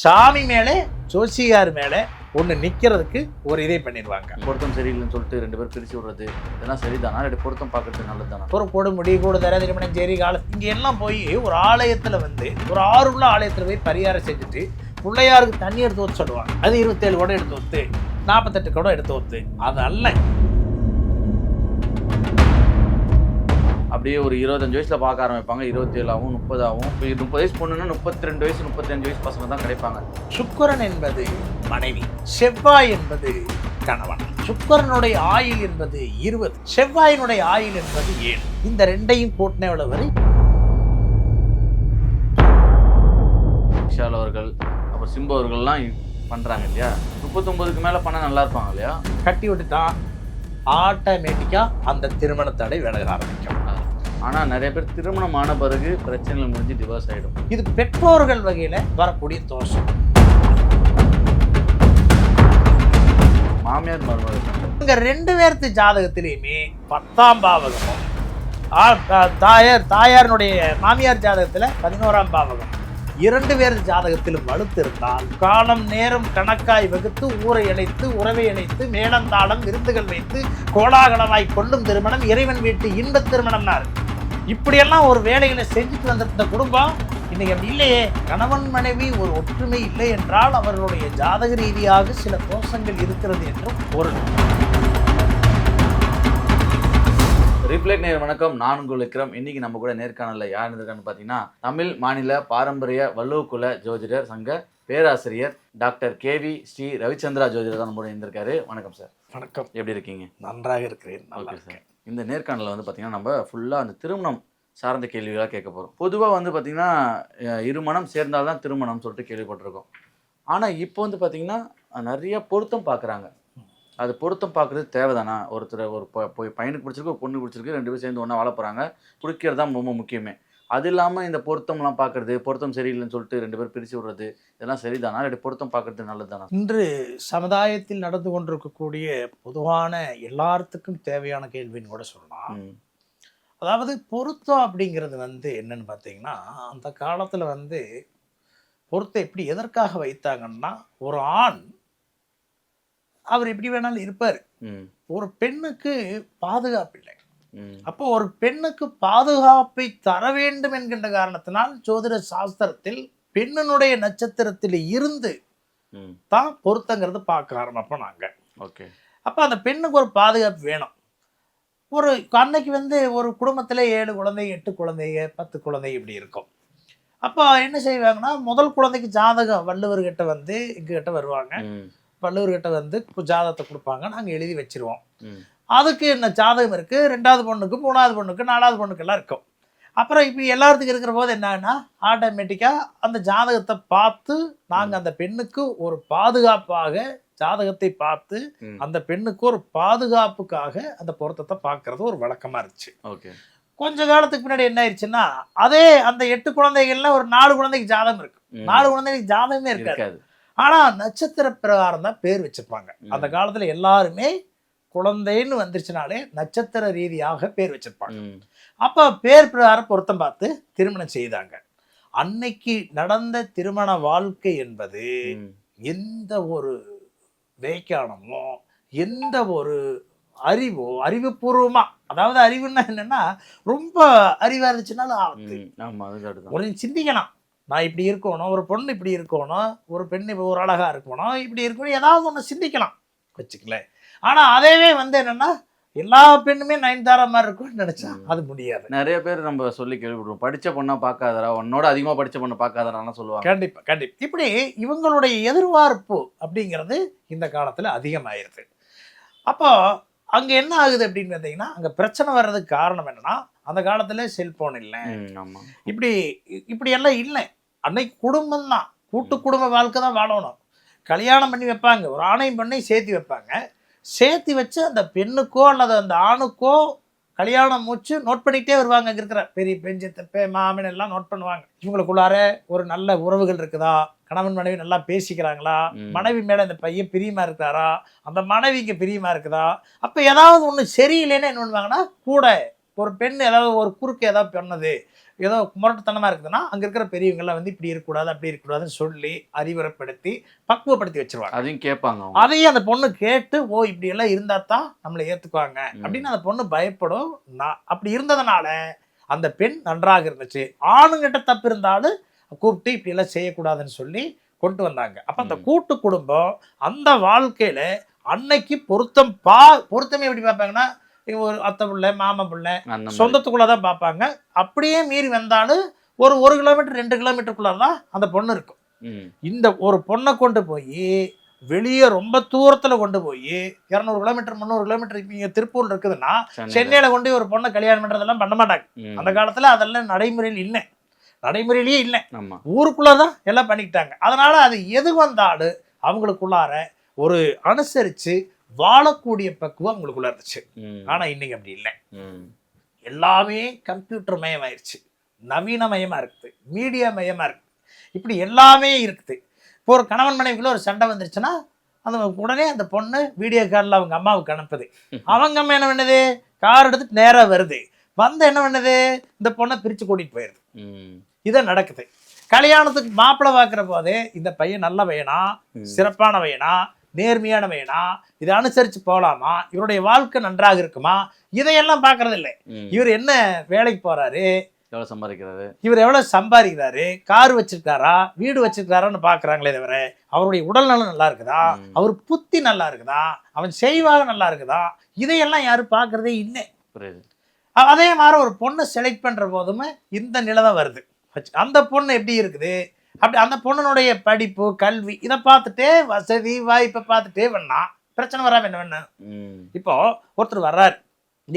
சாமி மேலே ஜோசியார் மேலே ஒன்று நிற்கிறதுக்கு ஒரு இதை பண்ணிடுவாங்க. பொருத்தம் சரியில்லைன்னு சொல்லிட்டு ரெண்டு பேர் பிரிச்சு விடுறது இதெல்லாம் சரிதானா? ரெண்டு பொருத்தம் பார்க்கறது நல்லது தானே ஒரு கொடு முடி கூட தர திருமணம் சரி கால. இங்கே எல்லாம் போய் ஒரு ஆலயத்தில் வந்து ஒரு ஆறுள்ள ஆலயத்தில் போய் பரிகாரம் செஞ்சுட்டு பிள்ளையாருக்கு தண்ணி எடுத்து ஊற்ற சொல்லுவாங்க. அது இருபத்தேழு குடம் எடுத்து ஊற்று நாற்பத்தெட்டு குடம் எடுத்து ஊற்று அது அல்ல அப்படியே ஒரு இருபத்தஞ்சு வயசுல பார்க்க ஆரம்பிப்பாங்க. இருபத்தேழாவும் முப்பதாவும். இப்போ முப்பது வயசு பொண்ணுன்னா முப்பத்தி ரெண்டு வயசு முப்பத்தஞ்சு வயசு பசங்க தான் கிடைப்பாங்க. சுக்கிரன் என்பது மனைவி செவ்வாய் என்பது கணவன். சுக்கிரனுடைய ஆயுள் என்பது இருபது செவ்வாயினுடைய ஆயுள் என்பது ஏழு. இந்த ரெண்டையும் கூட்டின எவ்வளவு வரை விஷால் அவர்கள் அப்புறம் சிம்பு அவர்கள்லாம் பண்றாங்க இல்லையா? முப்பத்தொன்பதுக்கு மேல பண்ணா நல்லா இருப்பாங்க இல்லையா? கட்டி விட்டுட்டான் ஆட்டோமேட்டிக்காக அந்த திருமண தடை விலக ஆரம்பிக்கும். ஆனா நிறைய பேர் திருமணம் ஆன பிறகு பிரச்சனைகள் முடிஞ்சு டிவோர்ஸ் ஆயிடும். இது பெற்றோர்கள் வகையில் வரக்கூடிய தோஷம். மாமியார் மருமகள். இங்க ரெண்டு பேர்த்து ஜாதகத்திலையுமே பத்தாம் பாவகமும் தாயார் தாயாரினுடைய மாமியார் ஜாதகத்துல பதினோராம் பாவகம். இரண்டு பேர் ஜாதகத்திலும் வலுத்து இருந்தால் காலம் நேரம் கணக்காய் வகுத்து ஊரை இணைத்து உறவை இணைத்து மேளந்தாளம் விருந்துகள் வைத்து கோலாகலமாய் கொள்ளும் திருமணம் இறைவன் வீட்டு இன்பத் திருமணம்னாரு. இப்படியெல்லாம் ஒரு வேலைகளை செஞ்சுட்டு வந்திருந்த குடும்பம் இன்னைக்கு அப்படி இல்லையே. கணவன் மனைவி ஒரு ஒற்றுமை இல்லை என்றால் அவர்களுடைய ஜாதக ரீதியாக சில தோஷங்கள் இருக்கிறது என்றும் பொருள். ரிப்ளைட் நேர் வணக்கம். நான் உங்கள் விக்ரம். இன்னைக்கு நம்ம கூட நேர்காணல்ல யார் இருந்திருக்கான்னு பார்த்தீங்கன்னா தமிழ் மாநில பாரம்பரிய வள்ளுவக்குல ஜோதிடர் சங்க பேராசிரியர் டாக்டர் கேவி ஸ்ரீ ரவிச்சந்திரா ஜோதிடர் தான் நம்மளோட இருந்திருக்காரு வணக்கம் சார். வணக்கம். எப்படி இருக்கீங்க? நன்றாக இருக்கிறேன். நல்லா இருக்கேன் சார். இந்த நேர்காணலில் வந்து பார்த்திங்கன்னா நம்ம ஃபுல்லாக அந்த திருமணம் சார்ந்த கேள்விகளாக கேட்க போகிறோம் பொதுவாக வந்து பார்த்திங்கன்னா இருமணம் சேர்ந்தால் தான் திருமணம் சொல்லிட்டு கேள்விப்பட்டிருக்கோம். ஆனால் இப்போ வந்து பார்த்திங்கன்னா நிறைய பொருத்தம் பார்க்குறாங்க அது பொருத்தம் பார்க்குறது தேவைதானா? ஒருத்தர் ஒரு ப- போய் பையனுக்கு பிடிச்சிருக்கு ஒரு பொண்ணு பிடிச்சிருக்கு ரெண்டு பேரும் சேர்ந்து ஒன்றா வாழ போகிறாங்க பிடிக்கிறது தான் ரொம்ப முக்கியமே. அது இல்லாமல் இந்த பொருத்தம்லாம் பார்க்குறது பொருத்தம் சரியில்லைன்னு சொல்லிட்டு ரெண்டு பேர் பிரித்து விடுறது இதெல்லாம் சரிதானா? ரெண்டு பொருத்தம் பார்க்குறது நல்லது தானா இன்று சமுதாயத்தில் நடந்து கொண்டிருக்கக்கூடிய பொதுவான எல்லாத்துக்கும் தேவையான கேள்வின்னு கூட சொல்லலாம். அதாவது பொருத்தம் அப்படிங்கிறது வந்து என்னன்னு பார்த்தீங்கன்னா அந்த காலத்தில் வந்து பொருத்தம் எப்படி எதற்காக வைத்தாங்கன்னா ஒரு ஆண் அவர் எப்படி வேணாலும் இருப்பார். ஒரு பெண்ணுக்கு பாதுகாப்பு இல்லை. அப்போ ஒரு பெண்ணுக்கு பாதுகாப்பை தர வேண்டும் என்கின்ற காரணத்தினால் ஜோதிட சாஸ்திரத்தில் பெண்ணினுடைய நட்சத்திரத்தில் இருந்து தான் பொருத்தங்கிறது பார்க்க ஆரம்பிப்போம் நாங்கள் ஓகே. அப்போ அந்த பெண்ணுக்கு ஒரு பாதுகாப்பு வேணும். ஒரு அன்னைக்கு வந்து ஒரு குடும்பத்தில் ஏழு குழந்தை எட்டு குழந்தைங்க பத்து குழந்தை இப்படி இருக்கும். அப்போ என்ன செய்வாங்கன்னா முதல் குழந்தைக்கு ஜாதகம் வள்ளுவர்கிட்ட வந்து எங்ககிட்ட வருவாங்க. வள்ளுவர்கிட்ட வந்து ஜாதகத்தை கொடுப்பாங்க. நாங்கள் எழுதி வச்சிருவோம். அதுக்கு என்ன ஜாதகம் இருக்குது ரெண்டாவது பொண்ணுக்கு மூணாவது பொண்ணுக்கு நாலாவது பொண்ணுக்கெல்லாம் இருக்கும். அப்புறம் இப்போ எல்லாத்துக்கும் இருக்கிற போது என்னன்னா ஆட்டோமேட்டிக்காக அந்த ஜாதகத்தை பார்த்து நாங்கள் அந்த பெண்ணுக்கு ஒரு பாதுகாப்பாக ஜாதகத்தை பார்த்து அந்த பெண்ணுக்கு ஒரு பாதுகாப்புக்காக அந்த பொருத்தத்தை பார்க்கறது ஒரு வழக்கமாக இருந்துச்சு. ஓகே. கொஞ்ச காலத்துக்கு முன்னாடி என்ன ஆயிடுச்சுன்னா அதே அந்த எட்டு குழந்தைகள்ல ஒரு நாலு குழந்தைக்கு ஜாதகம் இருக்கு. நாலு குழந்தைக்கு ஜாதகமே இருக்காது. ஆனா நட்சத்திர பிரகாரம் தான் பேர் வச்சிருப்பாங்க. அந்த காலத்துல எல்லாருமே குழந்தைன்னு வந்துருச்சுனாலே நட்சத்திர ரீதியாக பேர் வச்சிருப்பாங்க. அப்ப பேர் பிரகாரம் பொருத்தம் பார்த்து திருமணம் செய்தாங்க. அன்னைக்கு நடந்த திருமண வாழ்க்கை என்பது. எந்த ஒரு வேக்கானமோ எந்த ஒரு அறிவோ அறிவுபூர்வமா அதாவது அறிவுன்னா என்னன்னா ரொம்ப அறிவா இருந்துச்சுனாலும் ஒரு சிந்திக்கலாம் நான் இப்படி இருக்கணும் ஒரு பொண்ணு இப்படி இருக்கணும் ஒரு பெண் இப்ப ஒரு அழகா இருக்கணும் இப்படி இருக்கணும் ஏதாவது ஒன்று சிந்திக்கலாம் வச்சுக்கலேன் ஆனா அதேவே வந்து என்னன்னா எல்லா பெண்ணுமே நயன்தாரா மாதிரி இருக்கும்னு நினைச்சா. அது முடியாது. நிறைய பேர் நம்ம சொல்லி கேள்விப்படுவோம் படிச்ச பொண்ணா பார்க்காதடா உன்னோட அதிகமா படிச்ச பொண்ணை பார்க்காதடான்னு சொல்லுவாங்க. கண்டிப்பா கண்டிப்பா. இப்படி இவங்களுடைய எதிர்பார்ப்பு அப்படிங்கிறது இந்த காலத்துல அதிகமாயிருது. அப்போ அங்க என்ன ஆகுது அப்படின்னு பார்த்தீங்கன்னா அங்க பிரச்சனை வர்றதுக்கு காரணம் என்னன்னா அந்த காலத்துல செல்போன் இல்லை. இப்படி இப்படி எல்லாம் இல்லை. அன்னைக்கு குடும்பம் தான். கூட்டு குடும்ப வாழ்க்கை தான் வாழணும். கல்யாணம் பண்ணி வைப்பாங்க. ஒரு ஆணையும் பண்ணி சேர்த்து வைப்பாங்க. சேர்த்து வச்சு அந்த பெண்ணுக்கோ அல்லது அந்த ஆணுக்கோ கல்யாணம் மூச்சு நோட் பண்ணிக்கிட்டே வருவாங்க அங்க இருக்கிற பெரிய பெஞ்சு தப்பே மாமன் எல்லாம் நோட் பண்ணுவாங்க. இவங்களுக்குள்ளார ஒரு நல்ல உறவுகள் இருக்குதா? கணவன் மனைவி நல்லா பேசிக்கிறாங்களா. மனைவி மேல இந்த பையன் பிரியமா இருக்காரா? அந்த மனைவிக்கு பிரியமா இருக்குதா? அப்ப ஏதாவது ஒண்ணு சரியில்லைன்னு என்ன பண்ணுவாங்கன்னா கூட ஒரு பெண் ஏதாவது ஒரு குறுக்கு ஏதாவது பண்ணது. ஏதோ முரட்டுத்தனமா இருக்குதுன்னா அங்க இருக்கிற பெரியவங்க எல்லாம் வந்து இப்படி இருக்கக்கூடாது அப்படி இருக்கக்கூடாதுன்னு சொல்லி அறிவுரைப்படுத்தி பக்குவப்படுத்தி வச்சிருவாங்க. அதையும் கேட்பாங்க அதையும் அந்த பொண்ணு கேட்டு ஓ இப்படி எல்லாம் இருந்தா தான் நம்மளை ஏத்துக்குவாங்க. ம். அப்படின்னு அந்த பொண்ணு பயப்படும். நான் அப்படி இருந்ததுனால அந்த பெண் நன்றாக இருந்துச்சு. ஆணுங்கிட்ட தப்பு இருந்தாலும் கூப்பிட்டு இப்படி எல்லாம் செய்யக்கூடாதுன்னு சொல்லி கொண்டு வந்தாங்க. அப்ப அந்த. கூட்டு குடும்பம் அந்த வாழ்க்கையில அன்னைக்கு பொருத்தம் பா பொருத்தமே எப்படி பார்ப்பாங்கன்னா ஒரு அத்தை பிள்ளை மாமா பிள்ளை. சொந்தத்துக்குள்ள தான் பார்ப்பாங்க அப்படியே மீறி வந்தாலும் ஒரு ஒரு கிலோமீட்டர் ரெண்டு கிலோமீட்டருக்குள்ள தான் அந்த பொண்ணு இருக்கும். இந்த ஒரு பொண்ணை கொண்டு போய் வெளியே ரொம்ப தூரத்துல கொண்டு போய் இரநூறு கிலோமீட்டர் முந்நூறு கிலோமீட்டர் இங்கே திருப்பூர் இருக்குதுன்னா சென்னையில. கொண்டு ஒரு பொண்ணை கல்யாணம் பண்றதெல்லாம் பண்ண மாட்டாங்க. அந்த காலத்துல அதெல்லாம் நடைமுறையில் இல்லை நடைமுறையிலேயே இல்லை ஆமா ஊருக்குள்ளதான் எல்லாம் பண்ணிக்கிட்டாங்க அதனால அது எது வந்தாலும் அவங்களுக்குள்ளார ஒரு அனுசரிச்சு வாழக்கூடிய பக்குவம் அவங்களுக்குள்ள இருந்துச்சு. ஆனா இன்னைக்கு அப்படி இல்லை. எல்லாமே கம்ப்யூட்டர் மயமாயிருச்சு நவீனமயமா இருக்குது. மீடியா மயமா இருக்குது. இப்படி எல்லாமே இருக்குது. இப்போ ஒரு கணவன் மனைவிக்குள்ள ஒரு சண்டை வந்துருச்சுன்னா அந்த உடனே அந்த பொண்ணு வீடியோ காலில் அவங்க அம்மாவுக்கு அனுப்புது. அவங்க அம்மா என்ன பண்ணுது? கார் எடுத்துட்டு நேரா வருது. வந்து என்ன பண்ணுது? இந்த பொண்ணை பிரிச்சு கூட்டிட்டு போயிருது. ம். இதை நடக்குது. கல்யாணத்துக்கு மாப்பிள்ளை பார்க்குற போதே இந்த பையன் நல்ல பையனா. சிறப்பான பையனா? நேர்மையான பையனா இதை அனுசரிச்சு போகலாமா இவருடைய வாழ்க்கை நன்றாக இருக்குமா? இதையெல்லாம் பார்க்கறது இல்லை. இவர் என்ன வேலைக்கு போறாரு? எவ்வளவு சம்பாதிக்கிறது இவர் எவ்வளவு சம்பாதிக்கிறாரு? கார் வச்சிருக்காரா? வீடு வச்சிருக்காரான்னு பாக்குறாங்களே தவிர அவருடைய உடல்நலம் நல்லா இருக்குதா. அவர் புத்தி நல்லா இருக்குதா? அவன் செய்வாக நல்லா இருக்குதா? இதையெல்லாம் யாரும் பார்க்கறதே இல்லை. புரியுது. அதே மாதிரி ஒரு பொண்ணை செலக்ட் பண்ற போதுமே இந்த நிலை தான் வருது. அந்த பொண்ணு எப்படி இருக்குது? அப்படி அந்த பொண்ணுனுடைய படிப்பு கல்வி இதை பார்த்துட்டே வசதி வாய்ப்பை பார்த்துட்டே வேணா. பிரச்சனை வராம என்ன வேணும். இப்போ ஒருத்தர் வர்றாரு.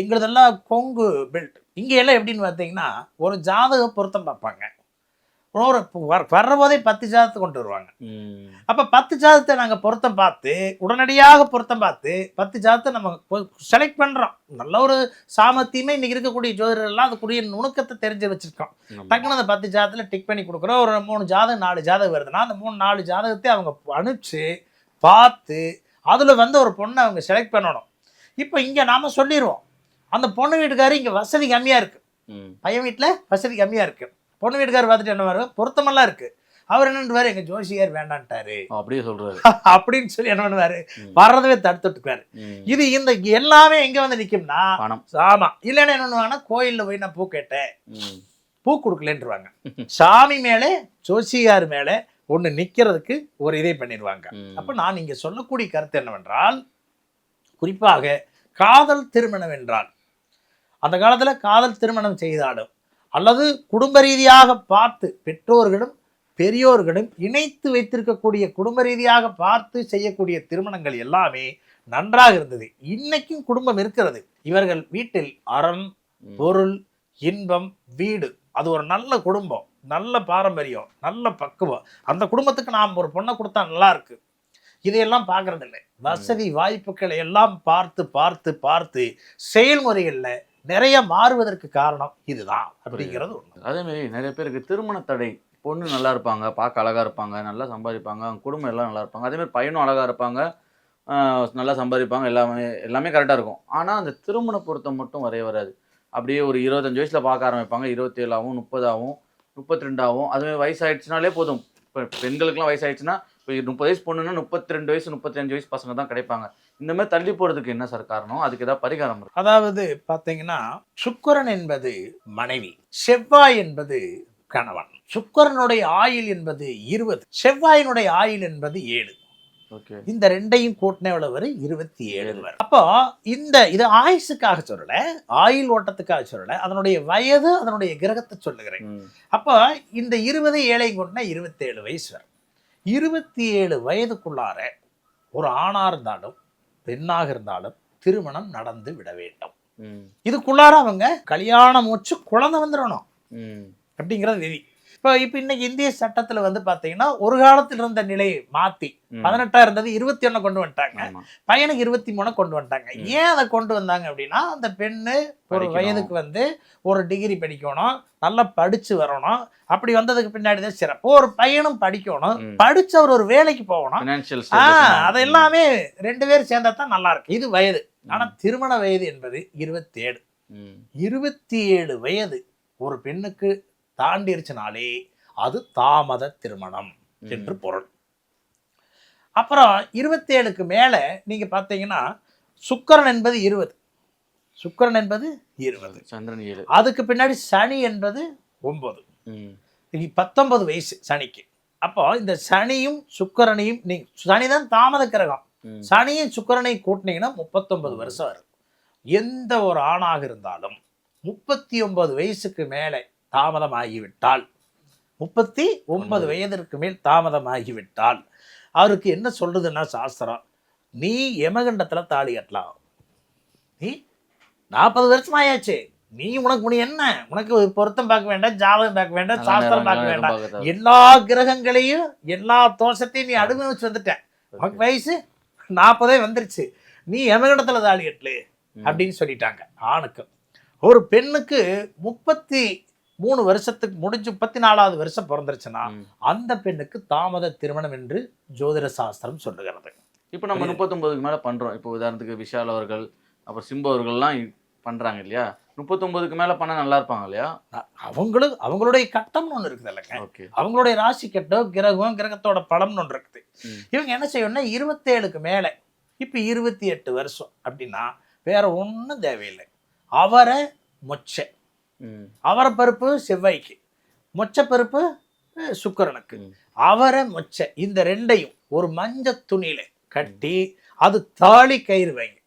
எங்களுதெல்லாம் கொங்கு பெல்ட் இங்க எல்லாம் எப்படின்னு பார்த்தீங்கன்னா ஒரு ஜாதக பொருத்தம் பார்ப்பாங்க. ஒரு வர- வர்ற போதே பத்து ஜாதகத்தை கொண்டு வருவாங்க. அப்ப பத்து ஜாதகத்தை நாங்க பொருத்தம் பார்த்து உடனடியாக பொருத்தம் பார்த்து பத்து ஜாதகத்தை நம்ம செலக்ட் பண்றோம். நல்ல ஒரு சாமர்த்தியமே இன்னைக்கு இருக்கக்கூடிய ஜோதிடர் எல்லாம் அதுக்குரிய நுணுக்கத்தை தெரிஞ்சு வச்சிருக்கோம். டக்குனு அந்த பத்து ஜாதகத்தில் டிக் பண்ணி கொடுக்குறோம். ஒரு மூணு ஜாதகம் நாலு ஜாதகம் வருதுன்னா அந்த மூணு நாலு ஜாதகத்தை அவங்க அனுப்பிச்சு பார்த்து அதில் வந்து ஒரு பொண்ணை அவங்க செலக்ட் பண்ணணும். இப்போ இங்கே நாம சொல்லிடுவோம் அந்த பொண்ணு வீட்டுக்காரு இங்கே வசதி கம்மியாக இருக்கு. ம். பையன் வீட்டில் வசதி கம்மியாக இருக்கு. பொண்ணு வீட்டுக்கார் பார்த்துட்டு என்ன வரும் பொருத்தமெல்லாம் இருக்கு. அவர் என்ன பண்ணுவாரு? எங்க ஜோசியார் வேண்டான்ட்டாரு. அப்படியே சொல்றாரு. அப்படின்னு சொல்லி என்ன பண்ணுவாரு. வர்றதவே தடுத்துட்டுக்குவாரு. இது இந்த எல்லாமே எங்க வந்து நிக்கும்னா ஆமா. இல்லைன்னா என்ன பண்ணுவாங்கன்னா கோயில்ல போய் நான் பூ கேட்டேன். பூ கொடுக்கலன்றுவாங்க. சாமி மேலே ஜோசியார் மேலே ஒண்ணு நிக்கிறதுக்கு ஒரு இதை பண்ணிடுவாங்க. அப்ப நான் இங்க சொல்லக்கூடிய கருத்து என்னவென்றால் குறிப்பாக காதல் திருமணம் என்றால். அந்த காலத்துல காதல் திருமணம் செய்தாலும் அல்லது குடும்ப ரீதியாக பார்த்து பெற்றோர்களும் பெரியோர்களும் இணைத்து வைத்திருக்கக்கூடிய குடும்ப ரீதியாக பார்த்து செய்யக்கூடிய திருமணங்கள் எல்லாமே நன்றாக இருந்தது. இன்னைக்கும் குடும்பம் இருக்கிறது. இவர்கள் வீட்டில் அறம். பொருள் இன்பம் வீடு. அது ஒரு நல்ல குடும்பம். நல்ல பாரம்பரியம். நல்ல பக்குவம். அந்த குடும்பத்துக்கு நாம் ஒரு பொண்ணை கொடுத்தா நல்லா இருக்கு. இதையெல்லாம் பார்க்கறது இல்லை வசதி வாய்ப்புகளை எல்லாம் பார்த்து பார்த்து பார்த்து செயல்முறைகள்ல நிறைய மாறுவதற்கு காரணம் இதுதான் அப்படிங்கிறது ஒண்ணு அதே மாதிரி நிறைய பேருக்கு திருமண தடை. பொண்ணு நல்லா இருப்பாங்க பார்க்க அழகா இருப்பாங்க நல்லா சம்பாதிப்பாங்க அவங்க குடும்பம் எல்லாம் நல்லா இருப்பாங்க. அதே மாதிரி பையனும் அழகா இருப்பாங்க நல்லா சம்பாதிப்பாங்க எல்லாமே எல்லாமே கரெக்டாக இருக்கும். ஆனால் அந்த திருமண பொருத்தம் மட்டும் வரைய வராது. அப்படியே ஒரு இருபத்தஞ்சு வயசுல பார்க்க ஆரம்பிப்பாங்க இருபத்தேழாவும் முப்பதாகவும் முப்பத்தி ரெண்டாவும் அதுவே வயசாயிடுச்சுனாலே போதும். இப்போ பெண்களுக்குலாம் வயசாயிடுச்சுன்னா இப்போ முப்பது வயசு பொண்ணுன்னா முப்பத்தி ரெண்டு வயசு முப்பத்தஞ்சு வயசு பசங்க தான் கிடைப்பாங்க. இந்த மாதிரி தள்ளி போறதுக்கு என்ன சார் காரணம்? அதுக்கு ஏதாவது பரிகாரம் இருக்கு? அதாவது பாத்தீங்கன்னா சுக்கிரன் என்பது மனைவி செவ்வாய் என்பது கணவன். சுக்கிரனுடைய ஆயுள் என்பது இருபது செவ்வாயினுடைய ஆயுள் என்பது ஏழு. இந்த ரெண்டையும் கூட்டின எவ்வளவு வரும் இருபத்தி ஏழு வரும். அப்போ இந்த இது ஆயுசுக்காக சொல்லல ஆயுள் ஓட்டத்துக்காக சொல்லல அதனுடைய வயது அதனுடைய கிரகத்தை சொல்லுகிறேன். அப்போ இந்த இருபது ஏழையும் கூட்டினா இருபத்தேழு வயசு வரும். இருபத்தி ஏழு வயதுக்குள்ளார ஒரு ஆணா இருந்தாலும் பெண்ணாக இருந்தாலும் திருமணம் நடந்து விட வேண்டும். இதுக்குள்ளார அவங்க கல்யாணம் வச்சு குழந்தை வந்துடணும். அப்படிங்கிறது விதி இப்போ இப்போ இன்னைக்கு இந்திய சட்டத்துல வந்து பாத்தீங்கன்னா ஒரு காலத்தில் இருந்த நிலையை மாத்தி ம். பதினெட்டா இருந்தது இருபத்தி ஒண்ணு கொண்டு வந்துட்டாங்க. பையனுக்கு இருபத்தி மூணு கொண்டு வந்துட்டாங்க. ஏன் அதை கொண்டு வந்தாங்க அப்படின்னா அந்த பெண்ணு ஒரு. வயதுக்கு வந்து ஒரு டிகிரி படிக்கணும் நல்லா படிச்சு வரணும். அப்படி வந்ததுக்கு பின்னாடி தான் சிறப்பு. ஒரு பையனும் படிக்கணும். படிச்சு அவர் ஒரு வேலைக்கு போகணும். அது எல்லாமே ரெண்டு பேரும் சேர்ந்தா தான் நல்லா இருக்கு. இது வயது. ஆனா திருமண வயது என்பது இருபத்தி ஏழு இருபத்தி ஏழு வயது ஒரு பெண்ணுக்கு தாண்டிருச்சுனாலே அது தாமத திருமணம் என்று பொருள். அப்புறம் இருபத்தேழுக்கு மேலே நீங்கள் பார்த்தீங்கன்னா சுக்கிரன் என்பது இருபது. சுக்கிரன் என்பது இருபது. சந்திரன் ஏழு. அதுக்கு பின்னாடி சனி என்பது ஒன்பது பத்தொன்பது வயசு சனிக்கு. அப்போ இந்த சனியும் சுக்கிரனையும் நீ சனி தான் தாமத கிரகம். சனியும் சுக்கிரனையும் கூட்டினீங்கன்னா முப்பத்தொன்பது வருஷம் வரும். எந்த ஒரு ஆணாக இருந்தாலும் முப்பத்தி ஒன்பது வயசுக்கு மேலே தாமதமாகிவிட்டால். முப்பத்தி ஒன்பது வயதிற்கு மேல் தாமதமாகிவிட்டால். அவருக்கு என்ன சொல்றதுன்னா சாஸ்திரம்? நீ யமகண்டத்துல தாலி கட்டலாம். நீ நாற்பது வருஷம் ஆயாச்சு நீ உனக்கு முடி என்ன? உனக்கு பொருத்தம் பார்க்க வேண்டாம் ஜாதகம் பார்க்க வேண்டாம் சாஸ்திரம் பார்க்க வேண்டாம். எல்லா கிரகங்களையும் எல்லா தோஷத்தையும் நீ அனுபவிச்சு வந்துட்ட. உனக்கு வயசு நாற்பதே வந்துருச்சு. நீ யமகண்டத்துல தாலி கட்டலு. அப்படின்னு சொல்லிட்டாங்க. ஆணுக்கு. ஒரு பெண்ணுக்கு முப்பத்தி மூணு வருஷத்துக்கு முடிஞ்சு முப்பத்தி நாலாவது வருஷம் பிறந்துருச்சுன்னா. அந்த பெண்ணுக்கு தாமத திருமணம் என்று ஜோதிட சாஸ்திரம் சொல்லுகிறது. இப்போ நம்ம முப்பத்தொன்பதுக்கு மேல பண்றோம். இப்போ உதாரணத்துக்கு விஷால் அவர்கள் அப்புறம் சிம்பு அவர்கள்லாம் பண்றாங்க இல்லையா? முப்பத்தொன்பதுக்கு மேல பண்ணா நல்லா இருப்பாங்க இல்லையா? அ- அவங்களுக்கு அவங்களுடைய கட்டம்னு ஒன்று இருக்குது இல்லைங்க. ஓகே. அவங்களுடைய ராசி கட்டம் கிரகம் கிரகத்தோட பலம்னு ஒன்று இருக்குது. இவங்க என்ன செய்யணும்னா இருபத்தேழுக்கு மேலே இப்போ இருபத்தி எட்டு வருஷம் அப்படின்னா வேற ஒன்றும் தேவையில்லை. அவரை மொச்சை. அவரை பருப்பு செவ்வாய்க்கு மொச்சை பருப்பு அஹ், சுக்கிரனுக்கு. அவரை மொச்சை இந்த ரெண்டையும் ஒரு மஞ்ச துணியில கட்டி அது தாலி கயிறு வைங்க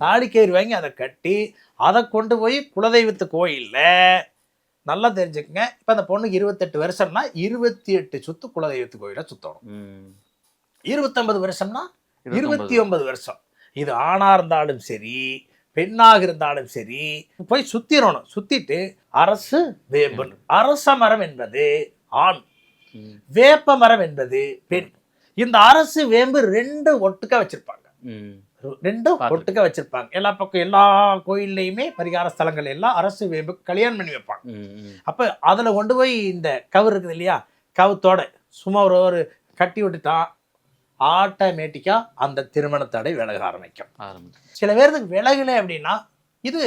தாலி கயிறு வாங்கி அதை கட்டி அதை கொண்டு போய் குலதெய்வத்து கோயில்ல நல்லா தெரிஞ்சுக்கங்க. இப்போ அந்த பொண்ணுக்கு இருபத்தெட்டு வருஷம்னா இருபத்தி எட்டு சுத்து குலதெய்வத்து கோயிலை சுத்தணும். இருபத்தொன்பது வருஷம்னா இருபத்தி ஒன்பது வருஷம். இது ஆணா இருந்தாலும் சரி பெண்ணாக இருந்தாலும் சரி போய் சுத்திரணும். சுத்திட்டு அரசு வேம்பு அரச மரம் என்பது ஆண். வேப்ப மரம் என்பது பெண். இந்த அரசு வேம்பு ரெண்டு ஒட்டுக்க வச்சிருப்பாங்க. ரெண்டும். ஒட்டுக்க வச்சிருப்பாங்க. எல்லா பக்கம் எல்லா கோயில்லையுமே பரிகார ஸ்தலங்கள் எல்லாம் அரசு வேம்பு கல்யாணம் பண்ணி வைப்பாங்க. அப்ப அதுல கொண்டு போய் இந்த கவு இருக்குது இல்லையா? கவுத்தோட. சும்மா ஒரு ஒரு கட்டி விட்டுட்டான். ஆட்டோமேட்டிக்கா அந்த திருமண தடை விலக ஆரம்பிக்கும். சில பேருக்கு விலகலை அப்படின்னா இது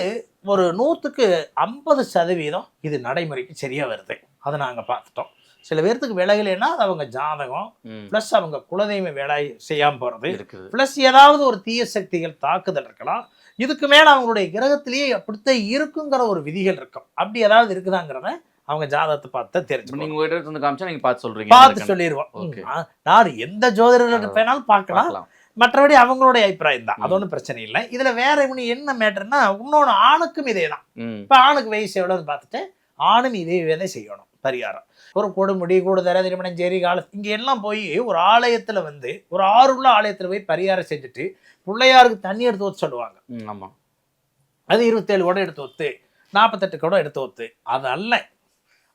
ஒரு நூற்றுக்கு ஐம்பது சதவீதம் இது நடைமுறைக்கு சரியா வருது. அதை நாங்க பார்த்துட்டோம். சில பேர்த்துக்கு விலகலைன்னா அது அவங்க ஜாதகம் ப்ளஸ் அவங்க குலதெய்வ வேலை செய்யாம போறது. இருக்குது. ப்ளஸ் ஏதாவது ஒரு தீய சக்திகள் தாக்குதல் இருக்கலாம். இதுக்கு மேல அவங்களுடைய கிரகத்திலேயே அப்படித்தான் இருக்குங்கிற ஒரு விதிகள் இருக்கும். அப்படி ஏதாவது இருக்குதாங்கிறத அவங்க ஜாதகத்தை பார்த்து தெரிஞ்சுக்கணும். நீங்க உங்க இடத்துல வந்து காமிச்சா நீங்க பார்த்து சொல்றீங்க. பார்த்து சொல்லிடுவோம் நான் எந்த ஜோதிடர்களுக்கு அதான். வேணாலும் பார்க்கலாம். மற்றபடி அவங்களுடைய அபிப்பிராயம் தான். அது. ஒன்றும் பிரச்சனை இல்லை. இதுல வேற இவனு என்ன மேட்டர்னா இன்னொன்று ஆணுக்கும் இதே தான். இப்போ ஆணுக்கு வயசு எவ்வளோன்னு பார்த்துட்டு ஆணும் இதே வேலை செய்யணும். பரிகாரம். ஒரு கொடுமுடி கூடுதர திருமணம் சேரி கால. இங்கே எல்லாம் போய் ஒரு ஆலயத்தில் வந்து ஒரு ஆறுள்ள ஆலயத்தில் போய் பரிகாரம் செஞ்சுட்டு பிள்ளையாருக்கு தண்ணி எடுத்து ஊற்ற சொல்லுவாங்க. ம் ஆமா. அது இருபத்தேழு குடம் எடுத்து ஒத்து நாற்பத்தெட்டு குடம் எடுத்து ஒத்து அது அல்ல.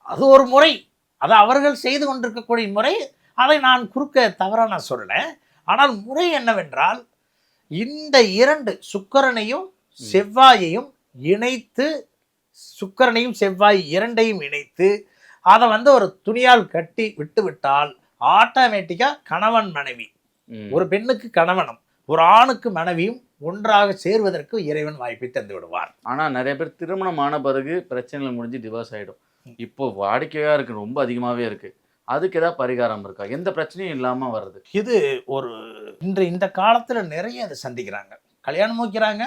அது ஒரு முறை. அது அவர்கள் செய்து கொண்டிருக்கக்கூடிய முறை. அதை நான் குறுக்க தவறா நான் சொல்லலை. ஆனால் முறை என்னவென்றால் இந்த இரண்டு சுக்கிரனையும் செவ்வாயையும் இணைத்து சுக்கிரனையும் செவ்வாய் இரண்டையும் இணைத்து அதை வந்து ஒரு துணியால் கட்டி விட்டு விட்டால் ஆட்டோமேட்டிக்காக கணவன் மனைவி. ஒரு பெண்ணுக்கு கணவனும் ஒரு ஆணுக்கு மனைவியும் ஒன்றாக சேர்வதற்கு இறைவன் வாய்ப்பை தந்து விடுவார். ஆனா நிறைய பேர் திருமணம் ஆன பிறகு பிரச்சனைகள் முடிஞ்சு டிவோர்ஸ் ஆயிடும். இப்போ வாடிக்கையா இருக்கு ரொம்ப அதிகமாவே இருக்கு. அதுக்கு ஏதாவது பரிகாரம் இருக்கா? எந்த பிரச்சனையும் இல்லாம வர்றது. இது ஒரு இன்று இந்த காலத்துல நிறைய அதை சந்திக்கிறாங்க. கல்யாணம் முடிக்கிறாங்க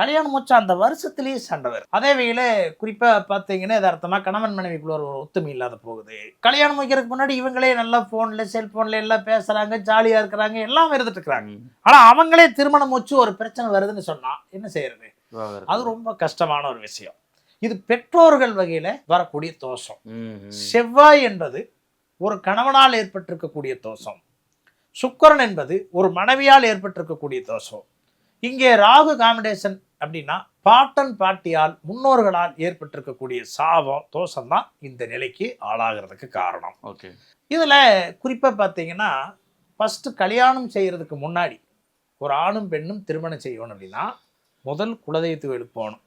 கல்யாணம் முடிச்ச அந்த வருஷத்துலேயே சண்டை வரும். அதே வகையில் குறிப்பாக பார்த்தீங்கன்னா யதார்த்தமாக கணவன் மனைவிக்குள்ள ஒரு ஒத்துமை இல்லாத போகுது. கல்யாணம் முடிக்கிறதுக்கு முன்னாடி இவங்களே நல்லா ஃபோனில் செல்ஃபோனில் எல்லாம் பேசுகிறாங்க ஜாலியாக இருக்கிறாங்க எல்லாம் இருந்துட்டு இருக்கிறாங்க. ஆனால் அவங்களே திருமணம் முடிச்சு ஒரு பிரச்சனை வருதுன்னு சொன்னால் என்ன செய்யறது. அது ரொம்ப கஷ்டமான ஒரு விஷயம். இது பெற்றோர்கள் வகையில் வரக்கூடிய தோஷம். செவ்வாய் என்பது ஒரு கணவனால் ஏற்பட்டிருக்கக்கூடிய தோஷம். சுக்கிரன் என்பது ஒரு மனைவியால் ஏற்பட்டிருக்கக்கூடிய தோஷம். இங்கே ராகு காம்பினேஷன் அப்படின்னா பாட்டன் பாட்டியால் முன்னோர்களால் ஏற்பட்டிருக்கக்கூடிய சாபம் தோஷம் தான் இந்த நிலைக்கு ஆளாகிறதுக்கு காரணம். ஓகே. இதில் குறிப்பாக பார்த்தீங்கன்னா ஃபஸ்ட்டு கல்யாணம் செய்கிறதுக்கு முன்னாடி ஒரு ஆணும் பெண்ணும் திருமணம் செய்யணும் அப்படின்னா முதல் குலதெய்வத்து கோயிலுக்கு போகணும்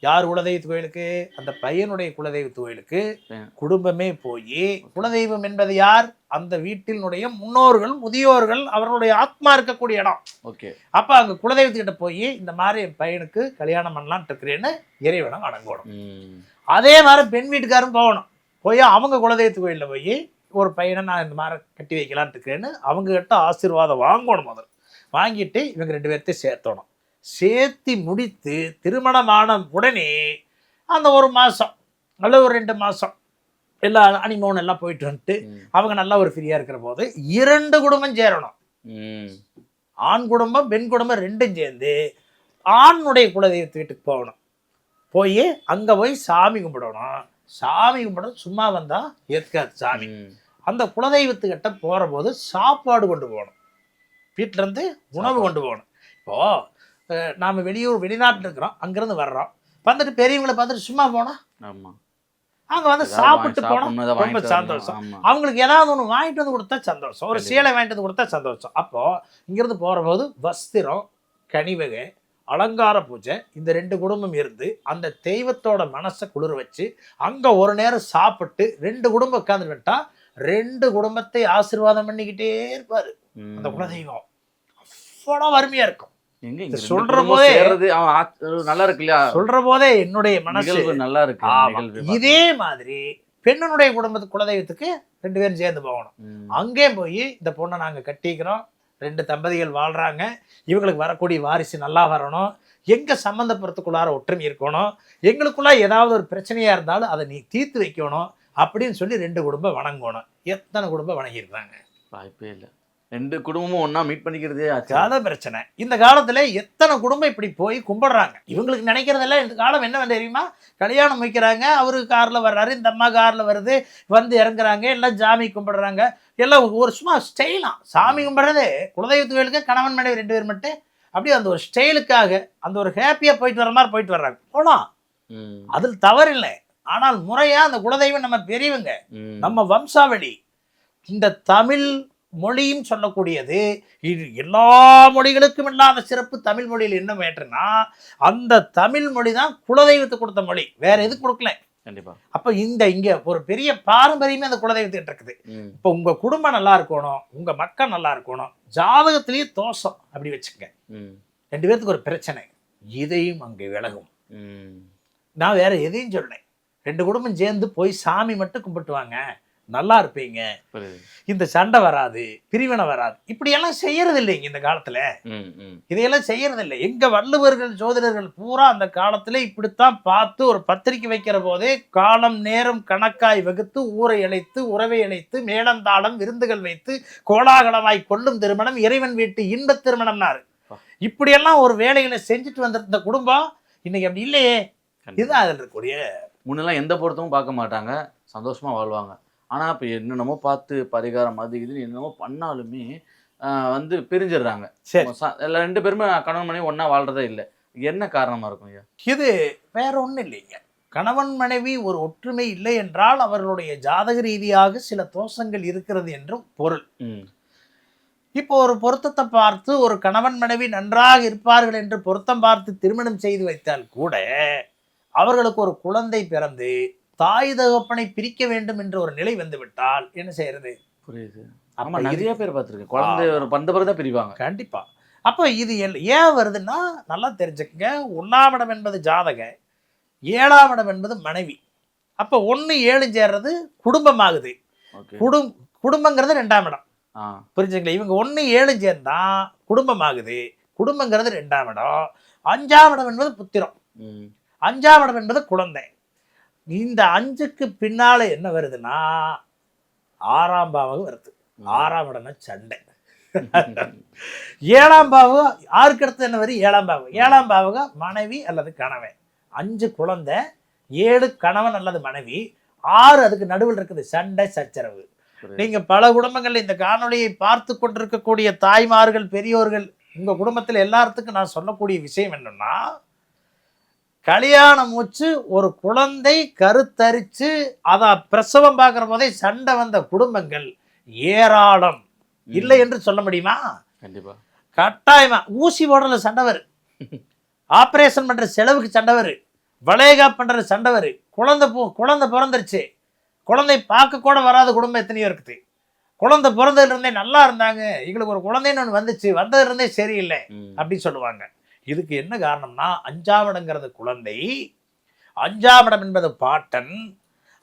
யார் குலதெய்வத்து கோயிலுக்கு? அந்த பையனுடைய குலதெய்வத்து கோயிலுக்கு. குடும்பமே போய் குலதெய்வம் என்பது யார்? அந்த வீட்டினுடைய முன்னோர்கள் முதியோர்கள் அவர்களுடைய ஆத்மா இருக்கக்கூடிய இடம். ஓகே. அப்ப அங்க குலதெய்வத்துக்கிட்ட போய் இந்த மாதிரி என் பையனுக்கு கல்யாணம் பண்ணலான்ட்டு இருக்கிறேன்னு இறைவனை வணங்கணும் ம். அதே மாதிரி பெண் வீட்டுக்காரும் போகணும். போய் அவங்க குலதெய்வத்து கோயிலில் போய் ஒரு பையனை நான் இந்த மாதிரி கட்டி வைக்கலான்ட்டு இருக்கிறேன்னு அவங்க கிட்ட ஆசீர்வாதம் வாங்கணும் முதல்ல. வாங்கிட்டு இவங்க ரெண்டு பேர்த்தையும் சேர்த்தணும். சேர்த்தி முடித்து திருமணமான உடனே அந்த ஒரு மாதம் அல்ல ஒரு ரெண்டு மாதம் எல்லா அனிமோன் எல்லாம் போயிட்டு வந்துட்டு. அவங்க நல்லா ஒரு ஃப்ரீயாக இருக்கிற போது இரண்டு குடும்பம் சேரணும். ஆண் குடும்பம் பெண் குடும்பம் ரெண்டும் சேர்ந்து ஆணுடைய குலதெய்வத்து வீட்டுக்கு போகணும். போய் அங்கே போய் சாமி கும்பிடணும். சாமி கும்பிட சும்மா வந்தால் ஏற்காது சாமி. அந்த குலதெய்வத்துக்கிட்ட போகிற போது சாப்பாடு கொண்டு போகணும். வீட்டிலேருந்து உணவு கொண்டு போகணும். இப்போது நாம் வெளியூர் வெளிநாட்டில் இருக்கிறோம் அங்கேருந்து வர்றோம். வந்துட்டு பெரியவங்களை பார்த்துட்டு சும்மா போனால் ஆமா. அங்கே வந்து சாப்பிட்டு போனால் ரொம்ப. சந்தோஷம். அவங்களுக்கு ஏதாவது ஒன்று வாங்கிட்டு வந்து கொடுத்தா சந்தோஷம். ஒரு. சீலை வாங்கிட்டு வந்து கொடுத்தா சந்தோஷம். அப்போ இங்கிருந்து போகிற போது வஸ்திரம் கனிவகை அலங்கார பூஜை இந்த ரெண்டு குடும்பம் இருந்து அந்த தெய்வத்தோட மனசை குளிர வச்சு அங்கே ஒரு நேரம் சாப்பிட்டு ரெண்டு குடும்பம் உட்காந்து விட்டா ரெண்டு குடும்பத்தை ஆசீர்வாதம் பண்ணிக்கிட்டே இருப்பாரு. அந்த குலதெய்வம். அவ்வளோ வறுமையா இருக்கும். சொல்ற போதே- நல்லா இருக்கு இல்லையா? சொல்ற போதே என்னுடைய மனசு நல்லா இருக்கு. இதே மாதிரி பெண்ணனுடைய குடும்பத்து குலதெய்வத்துக்கு ரெண்டு பேரும் சேர்ந்து போகணும். அங்கே போய் இந்த பொண்ணை நாங்கள் கட்டிக்கிறோம். ரெண்டு தம்பதிகள் வாழ்கிறாங்க இவங்களுக்கு வரக்கூடிய வாரிசு நல்லா வரணும். எங்கே சம்மந்தப்படுறதுக்குள்ளார ஒற்றுமை இருக்கணும். எங்களுக்குள்ள ஏதாவது ஒரு பிரச்சனையாக இருந்தாலும் அதை நீ தீர்த்து வைக்கணும் அப்படின்னு சொல்லி ரெண்டு குடும்பம் வணங்கணும். எத்தனை குடும்பம் வணங்கியிருக்காங்க? வாய்ப்பே இல்ல. ரெண்டு குடும்பமும் ஒண்ணா மீட் பண்ணிக்கிறதே கால பிரச்சனை. இந்த காலத்தில் எத்தனை குடும்பம் இப்படி போய் கும்பிடுறாங்க? இவங்களுக்கு நினைக்கிறதெல்லாம் இந்த காலம் என்ன தெரியுமா? கல்யாணம் வைக்கிறாங்க அவரு காரில் வர்றாரு இந்த அம்மா காரில் வருது வந்து இறங்குறாங்க எல்லாம் சாமி கும்பிடுறாங்க. எல்லாம் ஒரு சும்மா ஸ்டைலாம் சாமி கும்பிட்றது குலதெய்வத்து கோயிலுக்கு கணவன் மனைவி ரெண்டு பேர் மட்டும். அப்படியே அந்த ஒரு ஸ்டைலுக்காக அந்த ஒரு ஹாப்பியாக போயிட்டு வர மாதிரி போயிட்டு வர்றாங்க. போலாம். ம். அதில் தவறில்லை. ஆனால் முறையாக அந்த குலதெய்வம் நம்ம பெரியவங்க. நம்ம வம்சாவளி இந்த தமிழ் மொழியும் சொல்லக்கூடியது. இது எல்லா மொழிகளுக்கும் இல்லாத சிறப்பு தமிழ் மொழியில் என்ன மேட்டுன்னா அந்த தமிழ் மொழி தான் குலதெய்வத்துக்கு கொடுத்த மொழி. வேற எது கொடுக்கல? கண்டிப்பா. அப்போ இந்த இங்க ஒரு பெரிய பாரம்பரியமே அந்த குலதெய்வத்துக்கிட்ட இருக்குது. இப்போ உங்க குடும்பம் நல்லா இருக்கணும் உங்க மக்கள் நல்லா இருக்கணும் ஜாதகத்திலேயே தோஷம் அப்படி வச்சுக்கங்க. ம். ரெண்டு பேர்த்துக்கு ஒரு பிரச்சனை. இதையும் அங்கே விலகும். நான் வேற எதையும் சொன்னேன் ரெண்டு குடும்பம் சேர்ந்து போய் சாமி மட்டும் கும்பிட்டு வாங்க நல்லா இருப்பீங்க. இந்த சண்டை வராது பிரிவினை வராது. இப்படியெல்லாம் செய்யறது இல்லைங்க இந்த காலத்துல. இதையெல்லாம் செய்யறது இல்லை எங்க வள்ளுவர்கள் ஜோதிடர்கள் பூரா அந்த காலத்துல இப்படித்தான் பார்த்து ஒரு பத்திரிக்கை வைக்கிற போதே காலம் நேரம் கணக்காய் வகுத்து ஊரை அழைத்து உறவை அழைத்து மேளந்தாளம் விருந்துகள் வைத்து கோலாகலமாய் கொள்ளும் திருமணம் இறைவன் வீட்டு இன்பத் திருமணம்னாரு. இப்படியெல்லாம் ஒரு வேலைகளை செஞ்சுட்டு வந்திருந்த குடும்பம் இன்னைக்கு அப்படி இல்லையே. இதுதான் அதில் இருக்கக்கூடிய முன்னெல்லாம் எந்த பொருத்தமும் பார்க்க மாட்டாங்க. சந்தோஷமா வாழ்வாங்க. ஆனா இப்ப என்னென்னமோ பார்த்து பரிகாரம் அது இதுன்னு என்னென்னமோ பண்ணாலுமே வந்து பிரிஞ்சிடுறாங்க. சரி. ரெண்டு பேருமே கணவன் மனைவி ஒண்ணா வாழ்றதே இல்லை. என்ன காரணமா இருக்கும் ஐயா? இது வேற ஒன்றும் இல்லைங்க கணவன் மனைவி ஒரு ஒற்றுமை இல்லை என்றால் அவர்களுடைய ஜாதக ரீதியாக சில தோஷங்கள் இருக்கிறது என்று பொருள். இப்போ ஒரு பொருத்தத்தை பார்த்து ஒரு கணவன் மனைவி நன்றாக இருப்பார்கள் என்று பொருத்தம் பார்த்து திருமணம் செய்து வைத்தால் கூட அவர்களுக்கு ஒரு குழந்தை பிறந்து தாய் தகப்பனை பிரிக்க வேண்டும் என்ற ஒரு நிலை வந்து விட்டால் என்ன செய்யறது? புரியுது ஆமா நிறைய பேர் பார்த்துருக்கேன். குழந்தை ஒரு பந்த பிறகு தான் பிரிவாங்க. கண்டிப்பா. அப்போ இது ஏன் வருதுன்னா நல்லா தெரிஞ்சுக்கங்க. ஒன்றாம் இடம் என்பது ஜாதக ஏழாம் இடம் என்பது மனைவி. அப்போ ஒன்று ஏழு சேர்றது குடும்பமாகுது. குடும் குடும்பங்கிறது ரெண்டாம் இடம். புரிஞ்சுங்களா? இவங்க ஒன்று ஏழு சேர்ந்தா குடும்பமாகுது. குடும்பங்கிறது ரெண்டாம் இடம். அஞ்சாம் இடம் என்பது புத்திரம். அஞ்சாம் இடம் என்பது குழந்தை. இந்த அஞ்சுக்கு பின்னால என்ன வருதுன்னா ஆறாம் பாவகம் வருது. ஆறாம் இடம்னா சண்டை. ஏழாம் பாவகம் ஆறுக்கு அடுத்து என்ன வரும்? ஏழாம் பாவகம் ஏழாம் பாவகம் மனைவி அல்லது கணவன். அஞ்சு குழந்தை ஏழு கணவன் அல்லது மனைவி ஆறு அதுக்கு நடுவில் இருக்குது சண்டை சச்சரவு. நீங்க பல குடும்பங்கள்ல இந்த காணொளியை பார்த்து கொண்டிருக்கக்கூடிய தாய்மார்கள் பெரியோர்கள் உங்க குடும்பத்துல எல்லாத்துக்கும் நான் சொல்லக்கூடிய விஷயம் என்னன்னா கல்யாணம் மூச்சு ஒரு குழந்தை கருத்தரிச்சு அதை பிரசவம் பார்க்குற போதே சண்டை வந்த குடும்பங்கள். ஏராளம். இல்லை என்று சொல்ல முடியுமா? கண்டிப்பா. கட்டாயமா. ஊசி போடுறதுல சண்டை வரும் ஆப்ரேஷன் பண்ற செலவுக்கு சண்டை வரும் வளையகா பண்ற சண்டை வரும் குழந்தை போ குழந்தை பிறந்துருச்சு. குழந்தை பார்க்க கூட வராத குடும்பம் எத்தனையோ இருக்குது. குழந்தை பிறந்ததுல இருந்தே நல்லா இருந்தாங்க. எங்களுக்கு ஒரு குழந்தைன்னு ஒன்று வந்துச்சு. வந்ததுல இருந்தே சரியில்லை. அப்படின்னு சொல்லுவாங்க. இதுக்கு என்ன காரணம்னா அஞ்சாம் இடங்கிறது குழந்தை அஞ்சாம் இடம் என்பது பாட்டன்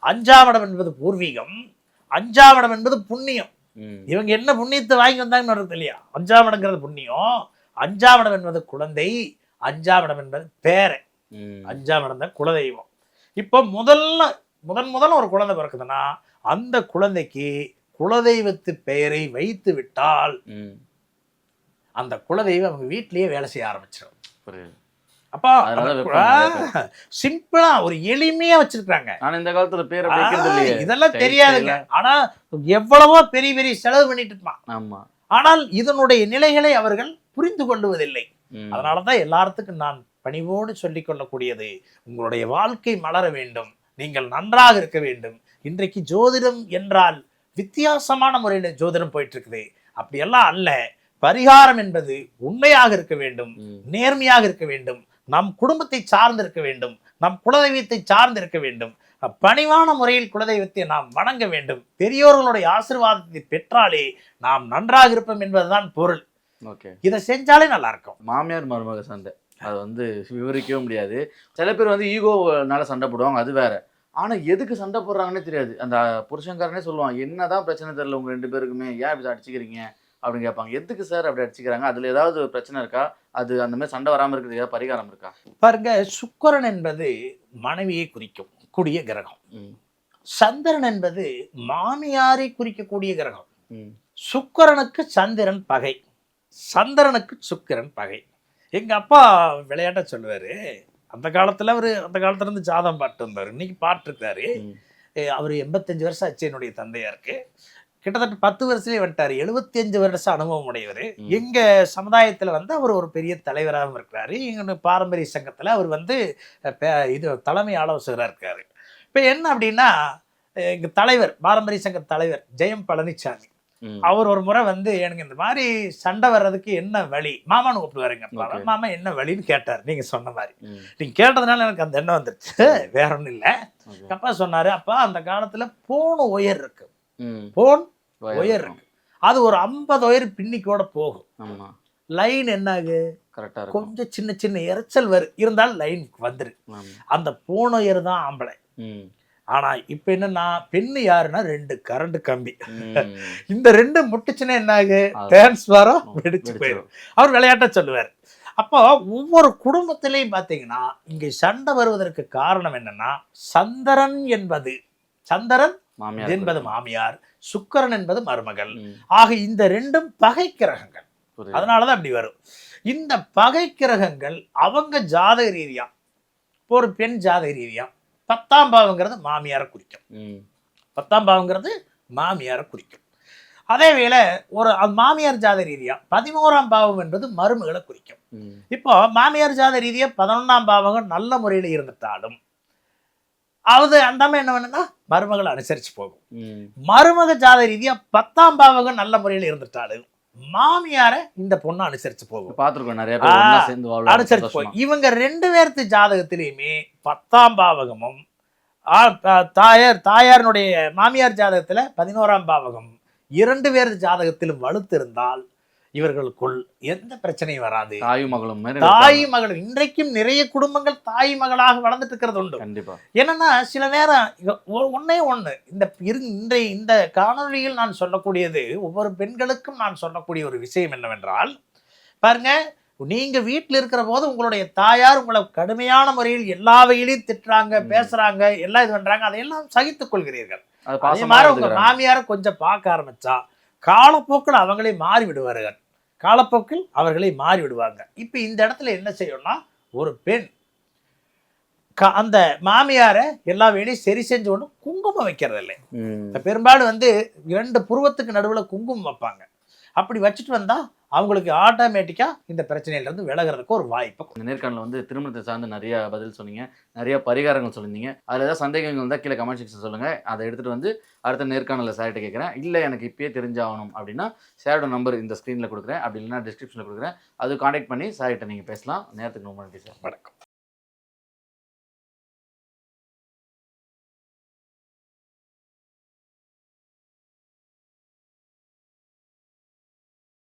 அஞ்சாம் இடம் என்பது பூர்வீகம் அஞ்சாம் இடம் என்பது புண்ணியம். இவங்க என்ன புண்ணியத்தை வாங்கி வந்தாங்கன்னு இல்லையா அஞ்சாம் இடங்கிறது புண்ணியம் அஞ்சாம் இடம் என்பது குழந்தை அஞ்சாம் இடம் என்பது பேரை. அஞ்சாம் இடம் தான் குலதெய்வம் இப்போ முதல்ல முதன் முதல்ல ஒரு குழந்தை பிறக்குதுன்னா அந்த குழந்தைக்கு குலதெய்வத்து பெயரை வைத்து விட்டால். அந்த குலதெய்வம் அவங்க வீட்டிலேயே வேலை செய்ய ஆரம்பிச்சிடும் புரியுது. அப்போ சிம்பிளா ஒரு எளிமையா வச்சிருக்காங்க ஆனா இந்த காலத்துல பேரை இதெல்லாம் தெரியாதுங்க. ஆனா எவ்வளவோ பெரிய பெரிய செலவு பண்ணிட்டு இருப்பான். ஆமா. ஆனால் இதனுடைய நிலைகளை அவர்கள் புரிந்து கொள்வதில்லை. ம். அதனால தான் எல்லாத்துக்கும் நான் பணிவோடு சொல்லிக் கொள்ளக்கூடியது உங்களுடைய வாழ்க்கை மலர வேண்டும் நீங்கள் நன்றாக இருக்க வேண்டும். இன்றைக்கு ஜோதிடம் என்றால் வித்தியாசமான முறையில் ஜோதிடம் போயிட்டு இருக்குது. அப்படியெல்லாம் அல்ல. பரிகாரம் என்பது உண்மையாக இருக்க வேண்டும். நேர்மையாக இருக்க வேண்டும் நம் குடும்பத்தை சார்ந்து இருக்க வேண்டும் நம் குலதெய்வத்தை சார்ந்து இருக்க வேண்டும். பணிவான முறையில் குலதெய்வத்தை நாம் வணங்க வேண்டும். பெரியோர்களுடைய ஆசீர்வாதத்தை பெற்றாலே நாம் நன்றாக இருப்போம் என்பதுதான் பொருள். ஓகே. இதை செஞ்சாலே நல்லா இருக்கும் மாமியார் மருமக சண்டை. அது வந்து விவரிக்கவே முடியாது. சில பேர் வந்து ஈகோனால சண்டை போடுவாங்க அது வேற. ஆனா எதுக்கு சண்டை போடுறாங்கன்னே தெரியாது. அந்த புருஷன்காரனே சொல்லுவான் என்னதான் பிரச்சனை தெரியல உங்க ரெண்டு பேருக்குமே? ஏன் இப்படி அடிச்சுக்கிறீங்க? அப்படின்னு கேட்பாங்க. எதுக்கு சார் அப்படி அடிச்சுக்கிறாங்க? அதுல ஏதாவது பிரச்சனை இருக்கா? அது அந்த மாதிரி சண்டை வராம இருக்கிறதுக்கு ஏதாவது பரிகாரம் இருக்கா? பாருங்க சுக்கிரன் என்பது மனைவியை குறிக்கும் கூடிய கிரகம். சந்திரன் என்பது மாமியாரை குறிக்கக்கூடிய கிரகம். சுக்கிரனுக்கு சந்திரன் பகை. சந்திரனுக்கு சுக்கிரன் பகை. எங்க அப்பா விளையாட்ட சொல்லுவாரு. அந்த காலத்துல அவரு அந்த காலத்துல இருந்து ஜாதகம் பாட்டு வந்தாரு இன்னைக்கு பாட்டு இருக்காரு. அவர் எண்பத்தஞ்சு வருஷம் ஆச்சு என்னுடைய தந்தையாருக்கு. கிட்டத்தட்ட பத்து வருஷத்துலேயே வந்துட்டார். எழுபத்தஞ்சு வருஷம் அனுபவம் உடையவர். ம். எங்க சமுதாயத்துல வந்து அவர் ஒரு பெரிய தலைவராகவும் இருக்கிறாரு. எங்க பாரம்பரிய சங்கத்துல அவர் வந்து இது தலைமை ஆலோசகராக இருக்காரு. இப்போ என்ன அப்படின்னா அஹ், எங்க தலைவர் பாரம்பரிய சங்க தலைவர் ஜெயம் பழனிசாமி. அவர் ஒரு முறை வந்து எனக்கு இந்த மாதிரி சண்டை வர்றதுக்கு என்ன வழி? மாமான்னு கூப்பிடுவாருங்க. மாமா என்ன வழின்னு கேட்டார். நீங்க சொன்ன மாதிரி. நீங்க கேட்டதுனால எனக்கு அந்த எண்ணம் வந்துருச்சு. வேற ஒன்றும் இல்லை. அப்பா சொன்னாரு அப்பா அந்த காலத்துல போன் ஒயர் இருக்கு. Phone wire. இருக்கு. அது ஒரு ஐம்பது ஒயர் பின்னிக்கோட போகும். லைன் என்ன ஆகு கரெக்டா இருக்கும். கொஞ்சம் சின்ன சின்ன இரைச்சல் வரும் இருந்தாலும் லைன் வந்துரு. அந்த போன் ஒயர் தான் ஆம்பளை. ஆனா இப்ப என்னன்னா பெண்ணு யாருன்னா ரெண்டு கரண்ட் கம்பி. இந்த ரெண்டு முட்டுச்சுன்னா என்ன ஆகு அது டிரான்ஸ்பாரம் வெடிச்சு. போயிடும் அவர் விளையாட்ட சொல்லுவார். அப்போ ஒவ்வொரு குடும்பத்திலையும் பார்த்தீங்கன்னா இங்கே சண்டை வருவதற்கு காரணம் என்னன்னா சந்திரன் என்பது. சந்திரன் மாமியார் என்பது மாமியார் சுக்கிரன் என்பது மருமகள். ஆக இந்த ரெண்டும் பகை கிரகங்கள். அதனாலதான் அப்படி வரும். இந்த பகை கிரகங்கள் அவங்க ஜாதக ரீதியா ஒரு பெண் ஜாதக ரீதியா பத்தாம் பாவங்கிறது மாமியாரை குறிக்கும். பத்தாம் பாவங்கிறது மாமியாரை குறிக்கும். அதே வேளை ஒரு மாமியார் ஜாத ரீதியா பதினோராம் பாவம் என்பது மருமகளை குறிக்கும். இப்போ மாமியார் ஜாத ரீதியா பதினொன்றாம் பாவகம் நல்ல முறையில் இருந்துட்டாலும் அது அந்த அம்மா என்ன பண்ணுன்னா மருமகளை அனுசரிச்சு போகும். மருமக ஜாத ரீதியா பத்தாம் பாவகம் நல்ல முறையில் இருந்துட்டாலும் மாமியாரை இந்த பொண்ணு அனுசரிச்சு போகும். பார்த்திருக்கோம் நிறைய சேர்ந்து போய் சந்தோஷமா. இவங்க ரெண்டு பேர்த்து ஜாதகத்திலையுமே பத்தாம் பாவகமும் தாயார் தாயாரினுடைய மாமியார் ஜாதகத்துல பதினோராம் பாவகம் இரண்டு பேர் ஜாதகத்திலும் வலுத்து இருந்தால் இவர்களுக்குள் எந்த பிரச்சனையும் வராது தாயும் மகளும் தாய் இருப்பாங்க. மகள் இன்றைக்கும் நிறைய குடும்பங்கள் தாய் மகளாக வளர்ந்துட்டு இருக்கிறது உண்டு கண்டிப்பா என்னன்னா சில நேரம் இங்க ஒ- ஒண்ணே இந்த இன்றைய இந்த காணொளியில் நான் சொல்லக்கூடியது ஒவ்வொரு பெண்களுக்கும் நான் சொல்லக்கூடிய ஒரு விஷயம் என்னவென்றால் பாருங்க நீங்க வீட்டில் இருக்கிற போது உங்களுடைய தாயார் உங்களை கடுமையான முறையில் எல்லா வகையிலையும் திட்டுறாங்க. பேசுறாங்க எல்லாம் இது பண்றாங்க அதையெல்லாம் சகித்துக் கொள்கிறீர்கள் அது மாதிரி உங்க. மாமியாரை கொஞ்சம் பார்க்க ஆரம்பிச்சா காலப்போக்கில் அவங்களே மாறி விடுவார்கள் காலப்போக்கில் அவர்களே மாறி விடுவாங்க இப்போ இந்த இடத்துல என்ன செய்யணும்னா ஒரு பெண் அந்த மாமியாரை எல்லா வேலையும் சரி செஞ்ச உடனே குங்குமம் வைக்கிறது இல்லை பெரும்பாலும் வந்து இரண்டு புருவத்துக்கு நடுவுல குங்குமம் வைப்பாங்க. அப்படி வச்சுட்டு வந்தா அவங்களுக்கு ஆட்டோமேட்டிக்கா இந்த பிரச்சனையில இருந்து விலகிறதுக்கு ஒரு வாய்ப்பு இந்த நேர்காணல வந்து திருமணத்தை சார்ந்து நிறைய பதில் சொன்னீங்க. நிறைய பரிகாரங்கள் சொல்லியிருந்தீங்க. அதில் ஏதாவது சந்தேகங்கள் இருந்தால் கீழே கமெண்ட் செக்ஷன் சொல்லுங்க. அதை எடுத்துட்டு வந்து அடுத்த நேர்காணலில் சார்கிட்ட கேட்குறேன். இல்லை எனக்கு இப்பயே தெரிஞ்சாகணும் அப்படின்னா சாரோட நம்பர் இந்த ஸ்க்ரீனில் கொடுக்குறேன். அப்படி இல்லைன்னா டிஸ்கிரிப்ஷனில் கொடுக்குறேன். அது காண்டாக்ட் பண்ணி சார்கிட்ட நீங்கள் பேசலாம். நேரத்துக்கு ரொம்ப நன்றி சார் வணக்கம்.